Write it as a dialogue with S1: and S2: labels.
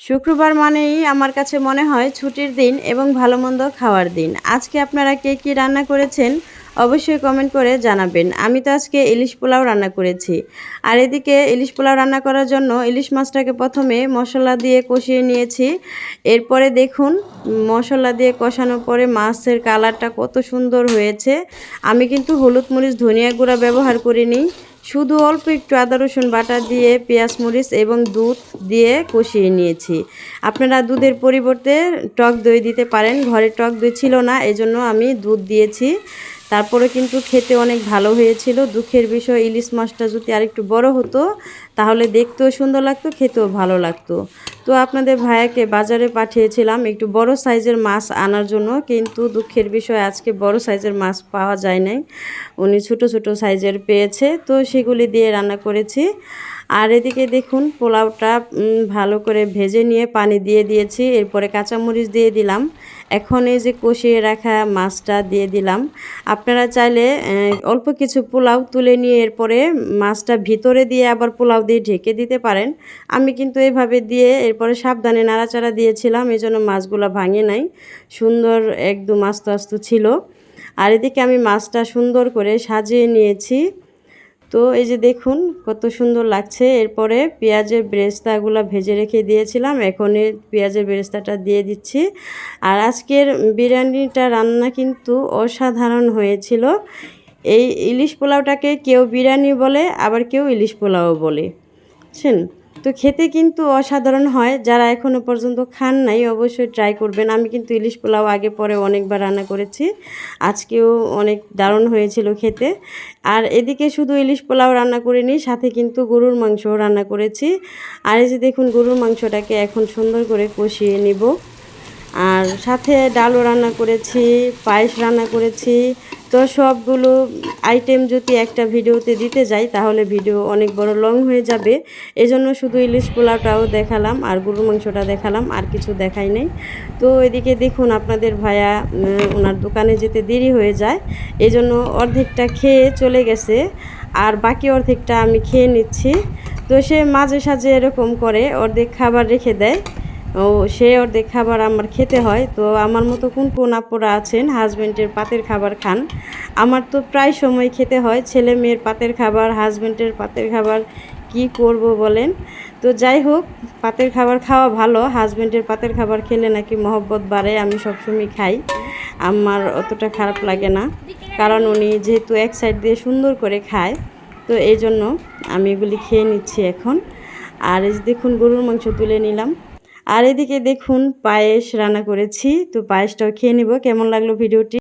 S1: শুক্রবার মানেই আমার কাছে মনে হয় ছুটির দিন এবং ভালো মন্দ খাওয়ার দিন। আজকে আপনারা কে কী রান্না করেছেন অবশ্যই কমেন্ট করে জানাবেন। আমি তো আজকে ইলিশ পোলাও রান্না করেছি। আর এদিকে ইলিশ পোলাও রান্না করার জন্য ইলিশ মাছটাকে প্রথমে মশলা দিয়ে কষিয়ে নিয়েছি। এরপরে দেখুন, মশলা দিয়ে কষানোর পরে মাছের কালারটা কত সুন্দর হয়েছে। আমি কিন্তু হলুদ মরিচ, ধনিয়া গুঁড়া ব্যবহার করিনি। শুধু অল্প একটু আদা, রসুন বাটা দিয়ে, পেঁয়াজ, মরিচ এবং দুধ দিয়ে কষিয়ে নিয়েছি। আপনারা দুধের পরিবর্তে টক দই দিতে পারেন। ঘরে টক দই ছিল না, এজন্য আমি দুধ দিয়েছি। তারপরে কিন্তু খেতে অনেক ভালো হয়েছিল। দুঃখের বিষয়, ইলিশ মাছটা যদি আরেকটু বড় হতো, তাহলে দেখতেও সুন্দর লাগতো, খেতেও ভালো লাগতো। তো আপনাদের ভাইয়াকে বাজারে পাঠিয়েছিলাম একটু বড় সাইজের মাছ আনার জন্য, কিন্তু দুঃখের বিষয়, আজকে বড় সাইজের মাছ পাওয়া যায় নাই। উনি ছোট ছোট সাইজের পেয়েছে, তো সেগুলি দিয়ে রান্না করেছি। আর এদিকে দেখুন, পোলাওটা ভালো করে ভেজে নিয়ে পানি দিয়ে দিয়েছি, এরপরে কাঁচামরিচ দিয়ে দিলাম। এখন এই যে কষিয়ে রাখা মাছটা দিয়ে দিলাম। আপনারা চাইলে অল্প কিছু পোলাও তুলে নিয়ে এরপরে মাছটা ভিতরে দিয়ে আবার পোলাও দিয়ে ঢেকে দিতে পারেন। আমি কিন্তু এভাবে দিয়ে এরপরে সাবধানে নাড়াচাড়া দিয়েছিলাম এই জন্য মাছগুলো ভাঙে নাই। সুন্দর একদম আস্তে আস্ত ছিল। আর এদিকে আমি মাছটা সুন্দর করে সাজিয়ে নিয়েছি। তো এই যে দেখুন, কত সুন্দর লাগছে। এরপরে পেঁয়াজের বেরেস্তাগুলো ভেজে রেখে দিয়েছিলাম। এখন এই পেঁয়াজের বেরেস্তাটা দিয়ে দিচ্ছি। আর আজকের বিরিয়ানিটা রান্না কিন্তু অসাধারণ হয়েছিল। এই ইলিশ পোলাওটাকে কেউ বিরিয়ানি বলে, আবার কেউ ইলিশ পোলাও বলে। বুঝছেন? তো খেতে কিন্তু অসাধারণ হয়। যারা এখনও পর্যন্ত খান নাই, অবশ্যই ট্রাই করবেন। আমি কিন্তু ইলিশ পোলাও আগে পরে অনেকবার রান্না করেছি। আজকেও অনেক দারুণ হয়েছিল খেতে। আর এদিকে শুধু ইলিশ পোলাও রান্না করিনি, সাথে কিন্তু গরুর মাংসও রান্না করেছি। আর এই যে দেখুন, গরুর মাংসটাকে এখন সুন্দর করে কষিয়ে নিব। আর সাথে ডালও রান্না করেছি, পায়েস রান্না করেছি তো সবগুলো আইটেম যদি একটা ভিডিওতে দিতে যাই তাহলে ভিডিও অনেক বড় লং হয়ে যাবে। এজন্য শুধু ইলিশ পোলাওটাও দেখালাম আর গরুর মাংসটা দেখালাম আর কিছু দেখাই নেই। তো এদিকে দেখুন আপনাদের উম, ওনার দোকানে যেতে দেরি হয়ে যায় এজন্য অর্ধেকটা খেয়ে চলে গেছে আর বাকি অর্ধেকটা আমি খেয়ে নিচ্ছি। তো সে মাঝে সাঝে এরকম করে অর্ধেক খাবার রেখে দেয়। ও, সে অর্ধেক খাবার আমার খেতে হয়। তো আমার মতো কোন কোন আপুরা আছেন হাজব্যান্ডের পাতের খাবার খান। আমার তো প্রায় সময় খেতে হয়, ছেলে মেয়ের পাতের খাবার হাজব্যান্ডের পাতের খাবার, কি করব বলেন? তো যাই হোক, পাতের খাবার খাওয়া ভালো হাজব্যান্ডের পাতের খাবার খেলে নাকি মহব্বত বাড়ে, আমি সবসময় খাই। আমার অতটা খারাপ লাগে না, কারণ উনি যেহেতু এক সাইড দিয়ে সুন্দর করে খায়, তো এই জন্য আমি এগুলি খেয়ে নিচ্ছি এখন। আর এই দেখুন, গরুর মাংস তুলে নিলাম। আর এদিকে দেখুন পায়েস রান্না করেছি তো পায়েসটাও খেয়ে নেব। কেমন লাগল ভিডিওটি?